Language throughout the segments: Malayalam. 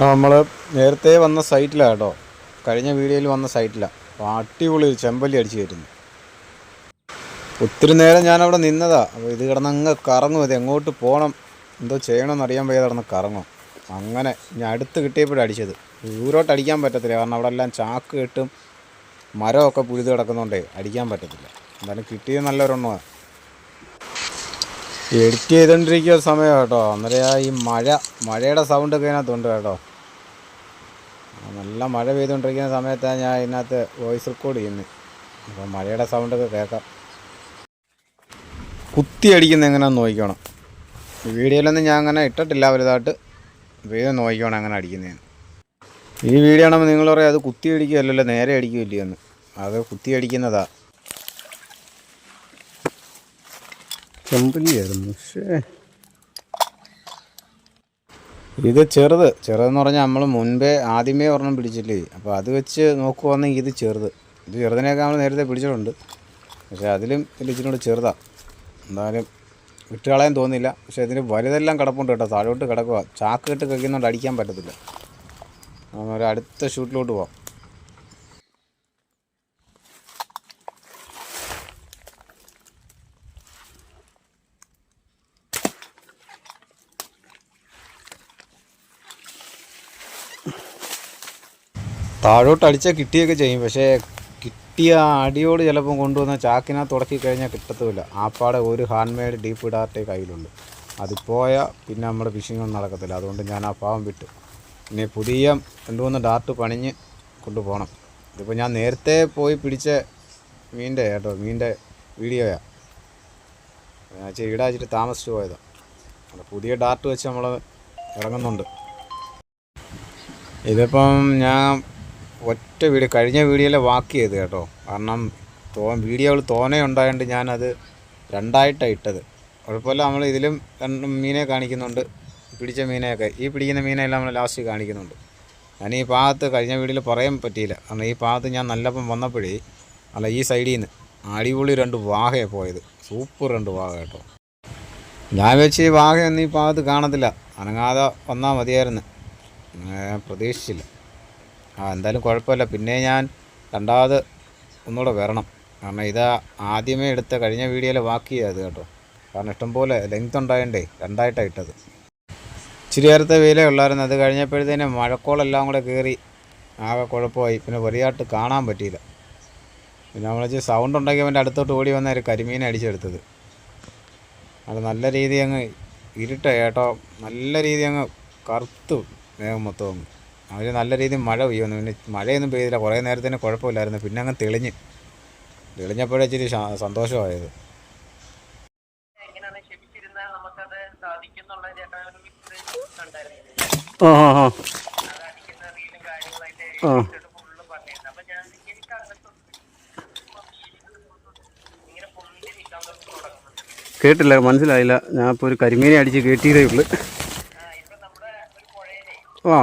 നമ്മൾ നേരത്തെ വന്ന സൈറ്റിലാണ് കേട്ടോ. കഴിഞ്ഞ വീഡിയോയിൽ വന്ന സൈറ്റിലാണ് അപ്പോൾ അടിപൊളി ചെമ്പല്ലി അടിച്ച് കയറ്റുന്നു. ഒത്തിരി നേരം ഞാനവിടെ നിന്നതാ. അപ്പോൾ ഇത് കിടന്നങ്ങ് കറങ്ങും. ഇത് എങ്ങോട്ട് പോകണം എന്തോ ചെയ്യണമെന്ന് അറിയാൻ വയ്യാതെ കിടന്ന് കറങ്ങും. അങ്ങനെ ഞാൻ അടുത്ത് കിട്ടിയപ്പോഴാണ് അടിച്ചത്. ദൂരോട്ട് അടിക്കാൻ പറ്റത്തില്ല. കാരണം അവിടെ എല്ലാം ചാക്ക് കെട്ടും മരമൊക്കെ പുഴുതു കിടക്കുന്നതുകൊണ്ടേ അടിക്കാൻ പറ്റത്തില്ല. എന്തായാലും കിട്ടിയത് നല്ലൊരെണ്ണമാണ് എഡിറ്റ് ചെയ്തുകൊണ്ടിരിക്കുന്ന സമയം കേട്ടോ. അന്നേരം ഈ മഴ മഴയുടെ സൗണ്ട് സൗണ്ടൊക്കെ ഇതിനകത്തുണ്ട് കേട്ടോ. നല്ല മഴ പെയ്തുകൊണ്ടിരിക്കുന്ന സമയത്താണ് ഞാൻ ഇതിനകത്ത് വോയിസ് റെക്കോർഡ് ചെയ്യുന്നത് അപ്പോൾ മഴയുടെ സൗണ്ടൊക്കെ കേൾക്കാം. കുത്തി അടിക്കുന്ന എങ്ങനെയാണെന്ന് നോക്കിക്കണം. വീഡിയോയിലൊന്നും ഞാൻ അങ്ങനെ ഇട്ടിട്ടില്ല വലുതായിട്ട്. വേഗം നോക്കിക്കണം അങ്ങനെ അടിക്കുന്നതെന്ന് ഈ വീഡിയോ ആണെങ്കിൽ നിങ്ങൾ പറയാം അത് കുത്തി അടിക്കുകയല്ലല്ലോ നേരെ അടിക്കുകയില്ലേ എന്ന് അത് കുത്തി അടിക്കുന്നതാ. ചെമ്പല്ലിയായിരുന്നു. പക്ഷേ ഇത് ചെറുത്. ചെറുതെന്ന് പറഞ്ഞാൽ നമ്മൾ മുൻപേ ആദ്യമേ ഒരെണ്ണം പിടിച്ചില്ലേ? അപ്പോൾ അത് വെച്ച് നോക്കുവാണെങ്കിൽ ഇത് ചെറുത്. ഇത് ചെറുതിനെയൊക്കെ നമ്മൾ നേരത്തെ പിടിച്ചിട്ടുണ്ട്. പക്ഷേ അതിലും ഇതിൽ ഇച്ചിരി കൂടെ ചെറുതാണ് എന്തായാലും വിട്ടുകളയാൻ തോന്നില്ല പക്ഷേ ഇതിന് വലുതെല്ലാം കിടപ്പുണ്ട് കേട്ടോ. താഴോട്ട് കിടക്കുക ചാക്ക് കെട്ട് കഴിക്കുന്നതുകൊണ്ട് അടിക്കാൻ പറ്റത്തില്ല. നമ്മൾ അടുത്ത ഷൂട്ടിലോട്ട് പോവാം. താഴോട്ട് അടിച്ചാൽ കിട്ടിയൊക്കെ ചെയ്യും. പക്ഷേ കിട്ടിയ അടിയോട് ചിലപ്പം കൊണ്ടുവന്ന ചാക്കിനകത്ത് തുടക്കി കഴിഞ്ഞാൽ കിട്ടത്തുമില്ല. ആപ്പാടെ ഒരു ഹാൻഡ് മെയ്ഡ് ഡീപ്പ് ഇടാത്ത കയ്യിലുള്ളൂ. അത് പോയാൽ പിന്നെ നമ്മുടെ ഫിഷിംഗ് ഒന്നും നടക്കത്തില്ല. അതുകൊണ്ട് ഞാൻ ആ പാവം വിട്ടു. ഇനി പുതിയ രണ്ട് മൂന്ന് ഡാർട്ട് പണിഞ്ഞ് കൊണ്ടുപോകണം. ഇതിപ്പോൾ ഞാൻ നേരത്തെ പോയി പിടിച്ച മീന്റെ കേട്ടോ മീന്റെ വീഡിയോയാണ് ഇച്ചിരി ഈടാച്ചിട്ട് താമസിച്ച് പോയതാണ് പുതിയ ഡാർട്ട് വെച്ച് നമ്മൾ ഇറങ്ങുന്നുണ്ട്. ഇതിപ്പം ഞാൻ ഒറ്റ വീഡിയോ കഴിഞ്ഞ വീഡിയോയിലെ വാക്ക് ചെയ്ത് കേട്ടോ? കാരണം തോ വീഡിയോകൾ തോനെ ഉണ്ടായതുകൊണ്ട് ഞാനത് രണ്ടായിട്ടാണ് ഇട്ടത്. കുഴപ്പമില്ല നമ്മൾ ഇതിലും രണ്ട് മീനെ കാണിക്കുന്നുണ്ട് പിടിച്ച മീനെയൊക്കെ. ഈ പിടിക്കുന്ന മീനെല്ലാം നമ്മൾ ലാസ്റ്റ് കാണിക്കുന്നുണ്ട്. ഞാൻ ഈ ഭാഗത്ത് കഴിഞ്ഞ വീഡിയോയിൽ പറയാൻ പറ്റിയില്ല. കാരണം ഈ ഭാഗത്ത് ഞാൻ നല്ലപ്പം വന്നപ്പോഴേ അല്ല ഈ സൈഡിൽ നിന്ന് അടിപൊളി രണ്ട് വാഹയാണ് പോയത്. സൂപ്പർ രണ്ട് വാഹ കേട്ടോ. ഞാൻ വെച്ച് ഈ വാഹയൊന്നും ഈ ഭാഗത്ത് കാണത്തില്ല. അനങ്ങാതെ വന്നാൽ മതിയായിരുന്നു. പ്രതീക്ഷിച്ചില്ല. ആ എന്തായാലും കുഴപ്പമില്ല. പിന്നെ ഞാൻ രണ്ടാമത് ഒന്നുകൂടെ വരണം. കാരണം ഇത് ആദ്യമേ എടുത്ത കഴിഞ്ഞ വീഡിയോയിൽ ബാക്കി അത് കേട്ടോ. കാരണം ഇഷ്ടംപോലെ ലെങ്ത് ഉണ്ടായണ്ടേ രണ്ടായിട്ടാണ് ഇട്ടത്. ഇച്ചിരി നേരത്തെ വെയിലേ ഉള്ളായിരുന്നു. അത് കഴിഞ്ഞപ്പോഴത്തേനും മഴക്കോളെല്ലാം കൂടെ കയറി ആകെ കുഴപ്പമായി. പിന്നെ വലിയായിട്ട് കാണാൻ പറ്റിയില്ല. പിന്നെ നമ്മൾ വെച്ച് സൗണ്ട് ഉണ്ടാക്കി അവന്റെ അടുത്തോട്ട് ഓടി വന്ന ഒരു കരിമീനെ അടിച്ചെടുത്തത്. അത് നല്ല രീതി അങ്ങ് ഇരുട്ട കേട്ടോ. നല്ല രീതി അങ്ങ് കറുത്തു വേഗം മൊത്തം അവർ നല്ല രീതിയിൽ മഴ പെയ്യുന്നു. പിന്നെ മഴയൊന്നും പെയ്തില്ല. കുറേ നേരത്തിന് കുഴപ്പമില്ലായിരുന്നു. പിന്നെ അങ്ങ് തെളിഞ്ഞ്. തെളിഞ്ഞപ്പോഴേ ഇച്ചിരി സന്തോഷമായത്. ആ ആ ആ. കേട്ടില്ല. മനസ്സിലായില്ല. ഞാൻ ഇപ്പോൾ ഒരു കരിമീനെ അടിച്ച് കേട്ടിയതേ ഉള്ളു. ആ.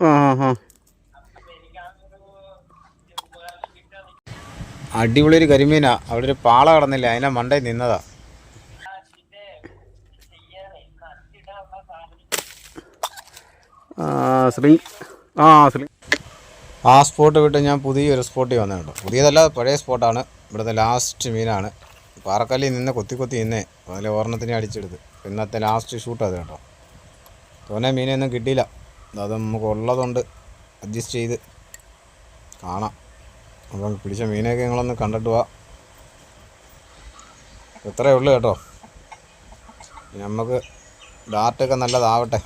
ആ ആ അടിപൊളി ഒരു കരിമീനാ. അവിടെ ഒരു പാള കടന്നില്ല? അതിനെ മണ്ടയിൽ നിന്നതാ. ആ സ്ലിംഗ് ആ സ്ലിംഗ് ആ സ്പോട്ട് വിട്ട് ഞാൻ പുതിയൊരു സ്പോട്ടിൽ വന്നു കേട്ടോ. പുതിയതല്ല പഴയ സ്പോട്ടാണ് ഇവിടുത്തെ ലാസ്റ്റ് മീനാണ്. പാറക്കല്ലിൽ നിന്ന് കൊത്തി കൊത്തി നിന്നേ. അതിൽ ഓർണത്തിനെ അടിച്ചെടുത്ത്. ഇന്നത്തെ ലാസ്റ്റ് ഷൂട്ട് അത് കേട്ടോ. തോനെ മീനൊന്നും കിട്ടിയില്ല. അത് നമുക്ക് ഉള്ളതുകൊണ്ട് അഡ്ജസ്റ്റ് ചെയ്ത് കാണാം. അപ്പം പിടിച്ച മീനൊക്കെ നിങ്ങളൊന്ന് കണ്ടിട്ട് പോവാം ഇത്രയേ ഉള്ളൂ കേട്ടോ. നമുക്ക് ഡാർട്ടൊക്കെ നല്ലതാവട്ടെ.